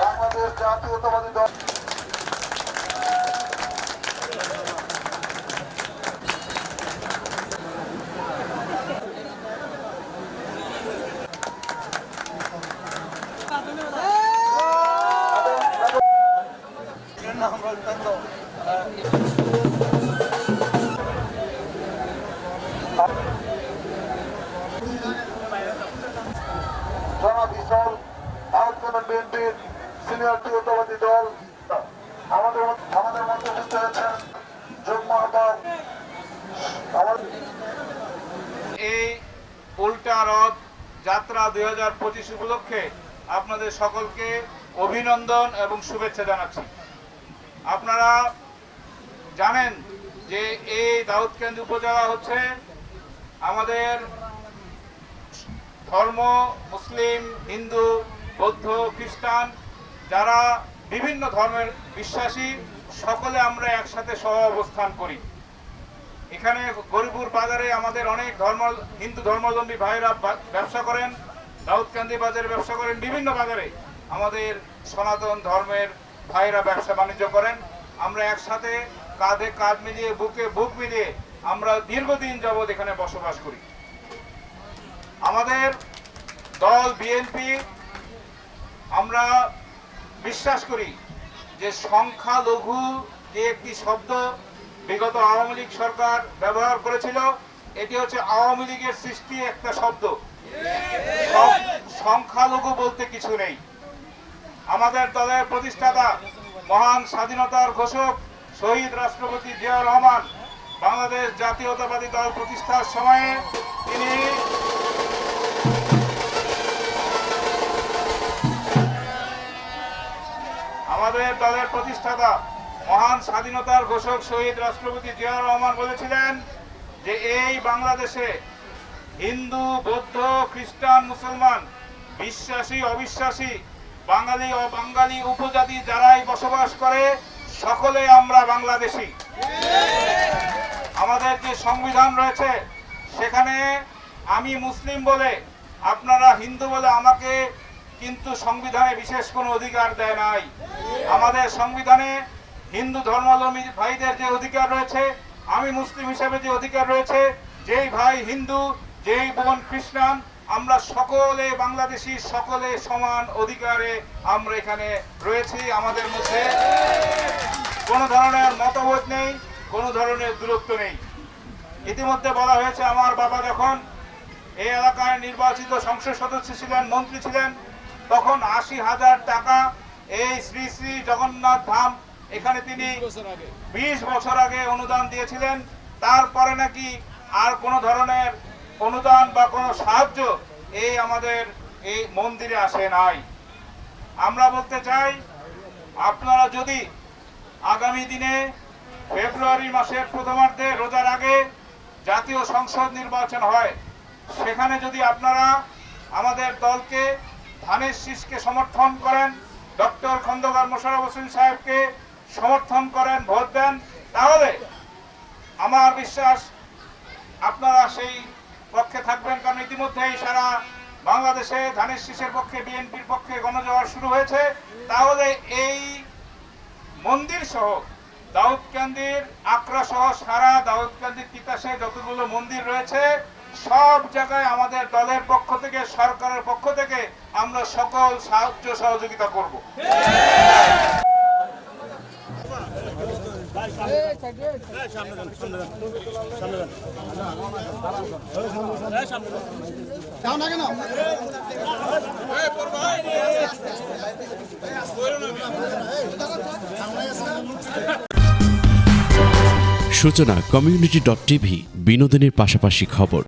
বাংলাদেশ জাতীয়তাবাদী দল জনাব বিএনপির সিনিয়র জাতীয়তাবাদী দল আমাদের আমাদের মধ্যে উপস্থিত হয়েছেন এই উল্টা রথ যাত্রা দুই হাজার পঁচিশ উপলক্ষে আপনাদের সকলকে অভিনন্দন এবং শুভেচ্ছা জানাচ্ছি। আপনারা জানেন যে এই দাউদকান্দি উপজেলা হচ্ছে আমাদের ধর্ম, মুসলিম, হিন্দু বৌদ্ধ, খ্রিস্টান, যারা বিভিন্ন ধর্মের বিশ্বাসী, সকলে আমরা একসাথে সহ অবস্থান করি। এখানে গরিপুর বাজারে আমাদের অনেক ধর্ম, হিন্দু ধর্মাবলম্বী ভাইরা ব্যবসা করেন, দাউদকান্দি বাজারে ব্যবসা করেন, বিভিন্ন বাজারে আমাদের সনাতন ধর্মের ভাইরা ব্যবসা বাণিজ্য করেন। আমরা একসাথে কাঁধে কাঁধ মিলিয়ে, বুকে বুক মিলিয়ে আমরা দীর্ঘদিন যাবৎ এখানে বসবাস করি। আমাদের দল, বিএনপি আমরা বিশ্বাস করি যে সংখ্যালঘু যে একটি শব্দ বিগত আওয়ামী লীগ সরকার ব্যবহার করেছিল, এটি হচ্ছে আওয়ামী লীগের সৃষ্টি একটা শব্দ। সংখ্যালঘু বলতে কিছু নেই। আমাদের দলের প্রতিষ্ঠাতা, মহান স্বাধীনতার ঘোষক শহীদ রাষ্ট্রপতি জিয়াউর রহমান বাংলাদেশ জাতীয়তাবাদী দল প্রতিষ্ঠার সময়ে তিনি আমাদের দলের প্রতিষ্ঠাতা মহান স্বাধীনতার ঘোষক শহীদ রাষ্ট্রপতি জিয়াউর রহমান বলেছিলেন যে এই বাংলাদেশে হিন্দু, বৌদ্ধ, খ্রিস্টান, মুসলমান, বিশ্বাসী, অবিশ্বাসী, বাঙালি ও বাঙালি উপজাতি যারাই বসবাস করে, সকলে আমরা বাংলাদেশি। আমাদের যে সংবিধান রয়েছে, সেখানে আমি মুসলিম বলে, আপনারা হিন্দু বলে আমাকে কিন্তু সংবিধানে বিশেষ কোনো অধিকার দেয় নাই। আমাদের সংবিধানে হিন্দু ধর্মাবলম্বী ভাইদের যে অধিকার রয়েছে, আমি মুসলিম হিসেবে যে অধিকার রয়েছে, যেই ভাই হিন্দু, যেই বোন খ্রিস্টান, আমরা সকলে বাংলাদেশি, সকলে সমান অধিকারে আমরা এখানে রয়েছি আমাদের মধ্যে। কোনো ধরনের মতভেদ নেই, কোনো ধরনের দূরত্ব নেই। ইতিমধ্যে বলা হয়েছে, আমার বাবা যখন এই এলাকায় নির্বাচিত সংসদ সদস্য ছিলেন, মন্ত্রী ছিলেন তখন আশি হাজার টাকা এই শ্রী শ্রী জগন্নাথ ধাম এখানে তিনি বিশ বছর আগে। অনুদান দিয়েছিলেন। তারপরে নাকি আর কোনো ধরনের অনুদান বা কোনো সাহায্য এই আমাদের এই মন্দিরে আসে নাই। আমরা বলতে চাই আপনারা যদি আগামী দিনে ফেব্রুয়ারি মাসের প্রথমার্ধে রোজার আগে জাতীয় সংসদ নির্বাচন হয় সেখানে যদি আপনারা আমাদের দলকে ধানের শীষকে সমর্থন করেন। ডক্টর খন্দকার মোশারফ হোসেন সাহেবকে সমর্থন করেন, ভোট দেন। তাহলে আমার বিশ্বাস আপনারা সেই পক্ষে থাকবেন, কারণ ইতিমধ্যেই সারা বাংলাদেশে ধানের শীষের পক্ষে, বিএনপির পক্ষে গণজোয়ার শুরু হয়েছে। তাহলে এই মন্দির সহ দাউদকান্দির আকরা সহ সারা দাউদকান্দির তিতাসে যতগুলো মন্দির রয়েছে সব জায়গায় আমাদের দলের পক্ষ থেকে, সরকারের পক্ষ থেকে আমরা সকল সাহায্য সহযোগিতা করব। সূচনা কমিউনিটি ডট টিভি, বিনোদনের পাশাপাশি খবর।